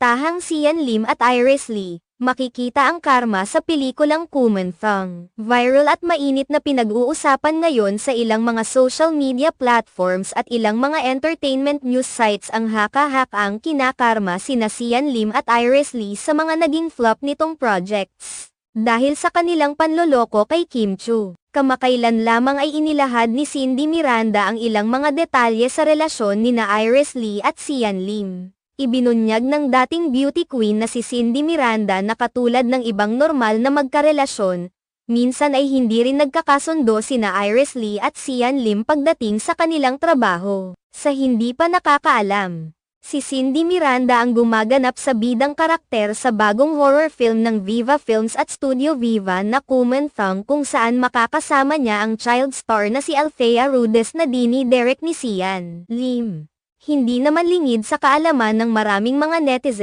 Inasahang Sian Lim at Iris Lee, makikita ang karma sa pelikulang Kumanthang. Viral at mainit na pinag-uusapan ngayon sa ilang mga social media platforms at ilang mga entertainment news sites ang haka-hakang kinakarma sina Sian Lim at Iris Lee sa mga naging flop nitong projects. Dahil sa kanilang panloloko kay Kim Chu, kamakailan lamang ay inilahad ni Cindy Miranda ang ilang mga detalye sa relasyon ni na Iris Lee at Sian Lim. Ibinunyag ng dating beauty queen na si Cindy Miranda na katulad ng ibang normal na magkarelasyon, minsan ay hindi rin nagkakasundo sina Iris Lee at Sian Lim pagdating sa kanilang trabaho. Sa hindi pa nakakaalam, si Cindy Miranda ang gumaganap sa bidang karakter sa bagong horror film ng Viva Films at Studio Viva na Kumanthang kung saan makakasama niya ang child star na si Althea Rudes na dini Derek ni Sian Lim. Hindi naman lingid sa kaalaman ng maraming mga netizen